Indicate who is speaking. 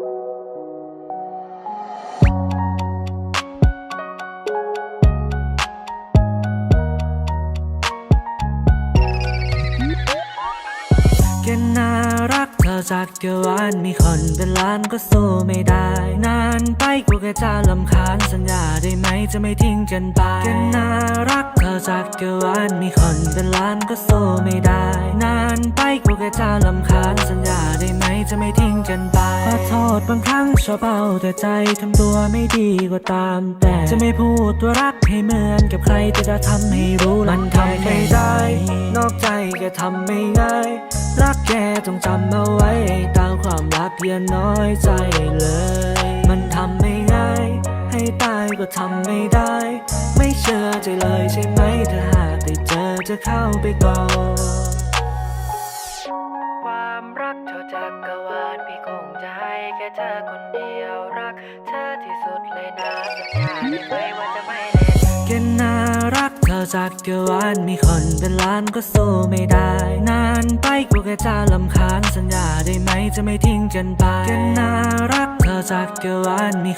Speaker 1: แกน่ารักเธอจากเกวานมีคนเป็นล้านก็สู้ไม่ได้ นานไปกูแค่จะลำคาญสัญญาได้ไหมจะไม่ทิ้งกันไปแกน่ารักเธอจากเกวานมีคนเป็นล้านก็สู้ไม่ได้ นานไปกูแค่จะลำคาญสัญญาได้ไหม จะไม่ทิ้งกันไป ขอโทษบางครั้งชอบเอาแต่ใจทำตัวไม่ดีก็ตามแต่ จะไม่พูดตัวรักให้เหมือนกับใครแต่จะทำให้รู้มันทำไม่ได้ นอกใจก็ทำไม่ง่าย รักแกต้องจำเอาไว้ตามความรักอย่าน้อยใจเลย มันทำไม่ง่าย ให้ตายก็ทำไม่ได้ ไม่เชื่อใจเลยใช่ไหมถ้าหากได้เจอจะเข้าไปก่อน เท่าจักรวาลพี่คงจะให้แค่เธอคนเดียวรัก เธอที่สุดเลยนะสัญญาได้ไหมว่าจะไม่เล่นแกน่ารักเธอจากเกวานมีคนเป็นล้านก็สู้ไม่ได้ นานไปกูแค่จะลำคาญสัญญาได้ไหมจะไม่ทิ้งกันไปแค่น่ารักเธอจากเกวานมี